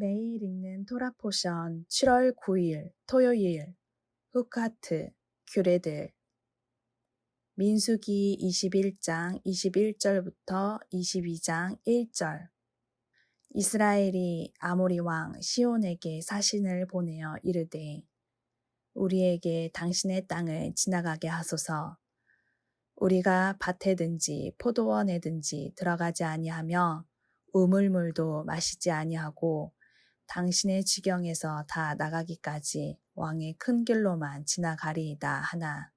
매일 읽는 토라 포션 7월 9일 토요일 후카트 규례들 민수기 21장 21절부터 22장 1절. 이스라엘이 아모리 왕 시온에게 사신을 보내어 이르되 우리에게 당신의 땅을 지나가게 하소서. 우리가 밭에든지 포도원에든지 들어가지 아니하며 우물물도 마시지 아니하고 당신의 지경에서 다 나가기까지 왕의 큰 길로만 지나가리이다 하나.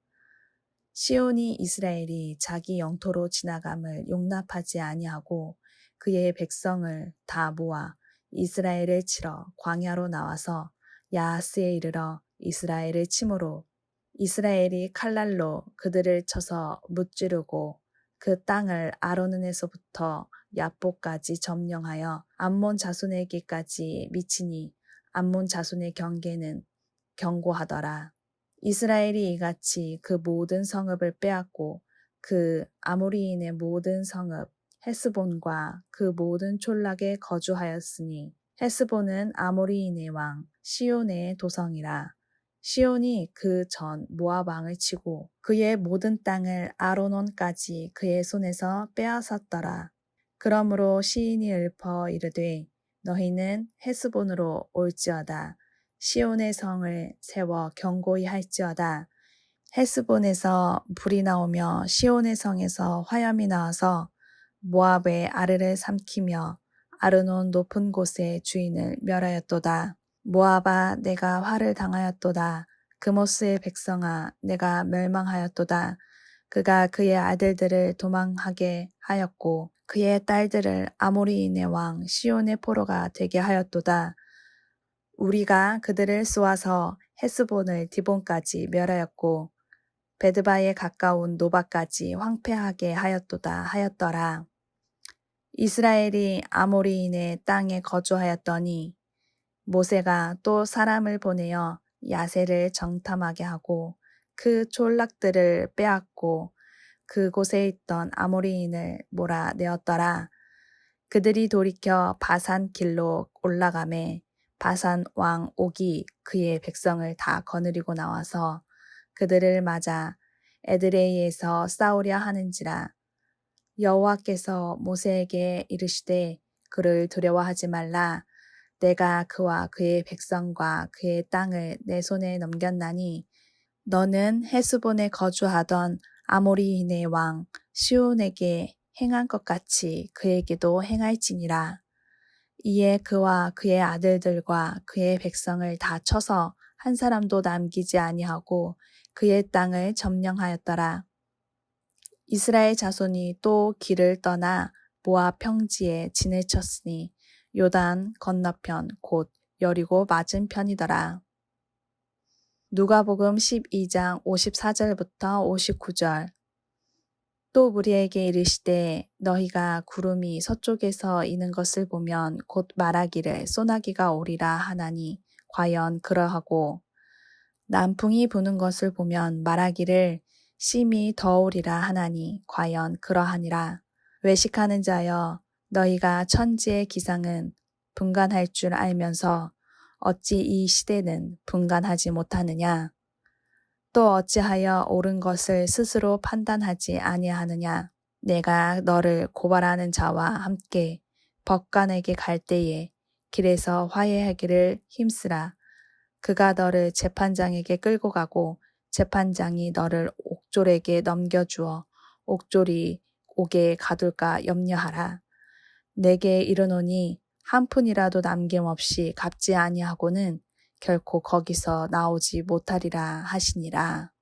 시온이 이스라엘이 자기 영토로 지나감을 용납하지 아니하고 그의 백성을 다 모아 이스라엘을 치러 광야로 나와서 야하스에 이르러 이스라엘을 침으로 이스라엘이 칼날로 그들을 쳐서 무찌르고 그 땅을 아로는에서부터 야보까지 점령하여 암몬 자손에게까지 미치니 암몬 자손의 경계는 경고하더라. 이스라엘이 이같이 그 모든 성읍을 빼앗고 그 아모리인의 모든 성읍 헤스본과 그 모든 촌락에 거주하였으니 헤스본은 아모리인의 왕 시온의 도성이라. 시온이 그 전 모압 왕을 치고 그의 모든 땅을 아로논까지 그의 손에서 빼앗았더라. 그러므로 시인이 읊어 이르되 너희는 헤스본으로 올지어다. 시온의 성을 세워 경고히 할지어다. 헤스본에서 불이 나오며 시온의 성에서 화염이 나와서 모압의 아르를 삼키며 아르논 높은 곳의 주인을 멸하였도다. 모압아 내가 화를 당하였도다. 그모스의 백성아 내가 멸망하였도다. 그가 그의 아들들을 도망하게 하였고 그의 딸들을 아모리인의 왕 시온의 포로가 되게 하였도다. 우리가 그들을 쏘아서 헤스본을 디본까지 멸하였고 베드바에 가까운 노바까지 황폐하게 하였도다 하였더라. 이스라엘이 아모리인의 땅에 거주하였더니 모세가 또 사람을 보내어 야세를 정탐하게 하고 그 촌락들을 빼앗고 그곳에 있던 아모리인을 몰아내었더라. 그들이 돌이켜 바산 길로 올라가매 바산 왕 옥이 그의 백성을 다 거느리고 나와서 그들을 맞아 에드레이에서 싸우려 하는지라 여호와께서 모세에게 이르시되 그를 두려워하지 말라 내가 그와 그의 백성과 그의 땅을 내 손에 넘겼나니 너는 헤스본에 거주하던 아모리인의 왕 시온에게 행한 것 같이 그에게도 행할지니라. 이에 그와 그의 아들들과 그의 백성을 다 쳐서 한 사람도 남기지 아니하고 그의 땅을 점령하였더라. 이스라엘 자손이 또 길을 떠나 모압 평지에 진을 쳤으니 요단 건너편 곧 여리고 맞은 편이더라. 누가복음 12장 54절부터 59절. 또 우리에게 이르시되 너희가 구름이 서쪽에서 이는 것을 보면 곧 말하기를 소나기가 오리라 하나니 과연 그러하고 남풍이 부는 것을 보면 말하기를 심히 더우리라 하나니 과연 그러하니라. 외식하는 자여 너희가 천지의 기상은 분간할 줄 알면서 어찌 이 시대는 분간하지 못하느냐? 또 어찌하여 옳은 것을 스스로 판단하지 아니하느냐? 내가 너를 고발하는 자와 함께 법관에게 갈 때에 길에서 화해하기를 힘쓰라. 그가 너를 재판장에게 끌고 가고 재판장이 너를 옥졸에게 넘겨주어 옥졸이 옥에 가둘까 염려하라. 내게 이르노니 한 푼이라도 남김없이 갚지 아니하고는 결코 거기서 나오지 못하리라 하시니라.